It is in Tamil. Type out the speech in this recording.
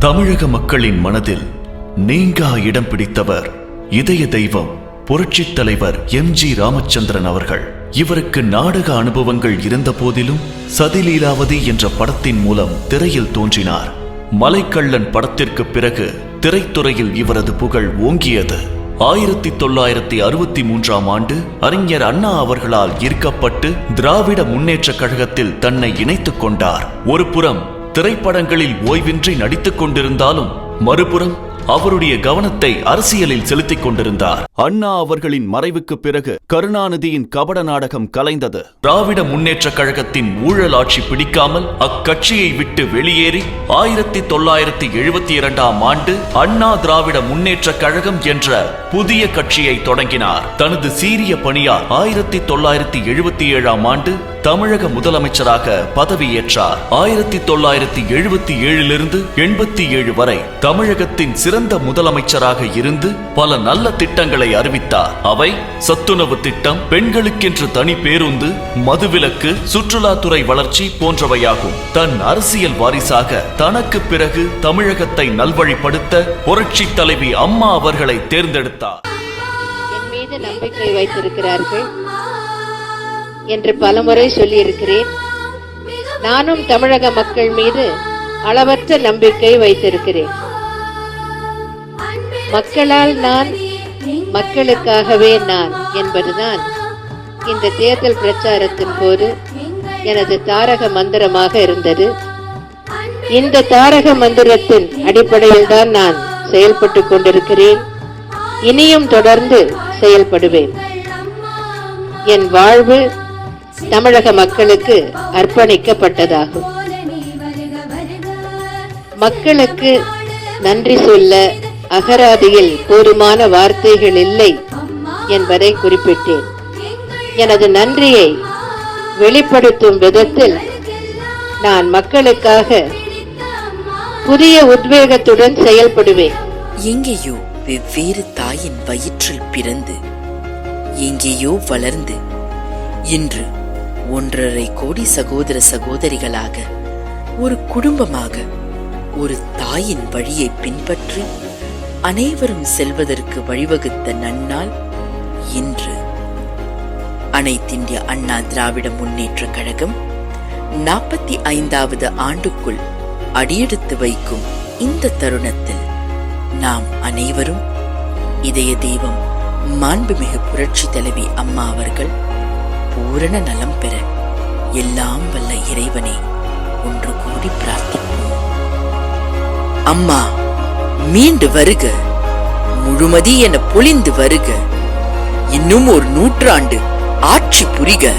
தமிழக மக்களின் மனதில் நீங்கா இடம் பிடித்தவர் இதய தெய்வம் புரட்சித் தலைவர் எம். ஜி. ராமச்சந்திரன் அவர்கள். இவருக்கு நாடக அனுபவங்கள் இருந்த போதிலும் சதிலீலாவதி என்ற படத்தின் மூலம் திரையில் தோன்றினார். மலைக்கள்ளன் படத்திற்கு பிறகு திரைத்துறையில் இவரது புகழ் ஓங்கியது. ஆயிரத்தி தொள்ளாயிரத்தி அறுபத்தி மூன்றாம் ஆண்டு அறிஞர் அண்ணா அவர்களால் ஈர்க்கப்பட்டு திராவிட முன்னேற்றக் கழகத்தில் தன்னை இணைத்துக் கொண்டார். ஒரு புறம் திரைப்படங்களில் ஓய்வின்றி நடித்துக் கொண்டிருந்தாலும் மறுபுறம் அவருடைய கவனத்தை அரசியலில் செலுத்திக் கொண்டிருந்தார். அண்ணா அவர்களின் மறைவுக்கு பிறகு கருணாநிதியின் கபட நாடகம் கலைந்தது. திராவிட முன்னேற்றக் கழகத்தின் ஊழல் ஆட்சி பிடிக்காமல் அக்கட்சியை விட்டு வெளியேறி ஆயிரத்தி தொள்ளாயிரத்தி எழுபத்தி இரண்டாம் ஆண்டு அண்ணா திராவிட முன்னேற்றக் கழகம் என்ற புதிய கட்சியை தொடங்கினார். தனது சீரிய பணியால் ஆயிரத்தி தொள்ளாயிரத்தி எழுபத்தி ஏழாம் ஆண்டு தமிழக முதலமைச்சராக பதவியேற்றார். ஆயிரத்தி தொள்ளாயிரத்தி எழுபத்தி ஏழிலிருந்து எண்பத்தி ஏழு வரை தமிழகத்தின் சிறந்த முதலமைச்சராக இருந்து பல நல்ல திட்டங்களை அறிவித்தார். அவை சத்துணவு திட்டம் பெண்களுக்கென்று தனி பேருந்து மதுவிலக்கு சுற்றுலாத்துறை வளர்ச்சி போன்றவையாகும். தன் அரசியல் வாரிசாக தனக்கு பிறகு தமிழகத்தை நல்வழிப்படுத்த புரட்சி தலைவி அம்மா அவர்களை தேர்ந்தெடுத்தார். நம்பிக்கை வைத்திருக்கிறார்கள். என்று பலமுறை சொல்லியிருக்கிறேன். நானும் தமிழக மக்கள் மீது அளவற்ற நம்பிக்கை வைத்திருக்கிறேன். மக்களால் நான் மக்களுக்காகவே நான் என்பதுதான் இந்த தேர்தல் பிரச்சாரத்தின் போது எனது தாரக மந்திரமாக இருந்தது. இந்த தாரக மந்திரத்தின் அடிப்படையில் தான் நான் செயல்பட்டு கொண்டிருக்கிறேன். இனியும் தொடர்ந்து செயல்படுவேன். என் வாழ்வு தமிழக மக்களுக்கு அர்ப்பணிக்கப்பட்டதாகும். மக்களுக்கு நன்றி சொல்ல அகராதியில் போதுமான வார்த்தைகள் இல்லை என்பதை குறிப்பிட்டேன். எனது நன்றியை வெளிப்படுத்தும் விதத்தில் நான் மக்களுக்காக புதிய உத்வேகத்துடன் செயல்படுவேன். எங்கேயோ வெவ்வேறு தாயின் வயிற்றில் பிறந்து எங்கேயோ வளர்ந்து இன்று ஒன்றரை கோடி சகோதர சகோதரிகளாக ஒரு குடும்பமாக ஒரு தாயின் வழியை பின்பற்றி அனைவரும் செல்வதற்கு வழிவகுத்த நன்னால் இன்று. அனைத்திந்திய அண்ணா திராவிட முன்னேற்ற கழகம் நாற்பத்தி ஐந்தாவது ஆண்டுக்குள் அடியெடுத்து வைக்கும் இந்த தருணத்தில் நாம் அனைவரும் இதய தெய்வம் மாண்புமிகு புரட்சி தலைவி அம்மா அவர்கள் பூரண நலம் பெற எல்லாம் வல்ல இறைவனை ஒன்று கூடி பிரார்த்திப்போம். அம்மா மீண்டு வருக. முழுமதி என பொழிந்து வருக. இன்னும் ஒரு நூற்றாண்டு ஆட்சி புரிக.